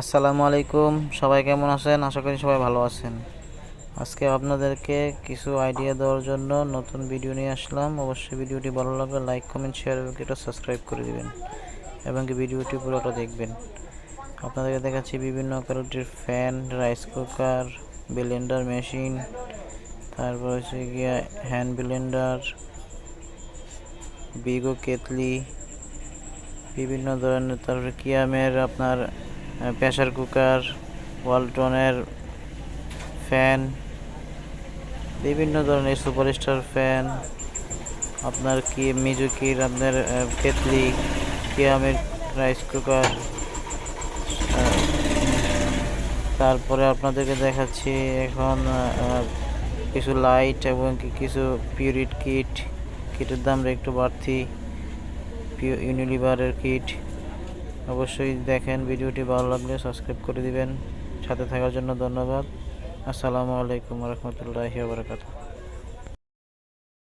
আসসালামু আলাইকুম। সবাই কেমন আছেন? আশা করি সবাই ভালো আছেন। আজকে আপনাদেরকে কিছু আইডিয়া দেওয়ার জন্য নতুন ভিডিও নিয়ে আসলাম। অবশ্যই ভিডিওটি ভালো লাগলে লাইক কমেন্ট শেয়ার এবং এটা সাবস্ক্রাইব করে দিবেন এবং ভিডিওটি পুরোটা দেখবেন। আপনাদেরকে দেখাচ্ছি বিভিন্ন কোয়ালিটির fan rice cooker blender machine তারপর হচ্ছে গিয়া হ্যান্ড ব্লেন্ডার বিগো কেতলি বিভিন্ন ধরনের তারপরে কিয়ামের আপনার প্রেসার কুকার ওয়ালটনের ফ্যান বিভিন্ন ধরনের সুপারস্টার ফ্যান আপনার কি মিজুকির আপনার কেতলি কিয়ামের রাইস কুকার তারপরে আপনাদেরকে দেখাচ্ছি এখন কিছু লাইট এবং কিছু পিউরিট কিট কিটের দামটা একটু বাড়তি ইউনিলিভারের কিট অবশ্যই দেখেন ভিডিওটি ভালো লাগলে সাবস্ক্রাইব করে দিবেন। সাথে থাকার জন্য ধন্যবাদ। আসসালামু আলাইকুম রহমতুল্লাহি বারকাতুহ।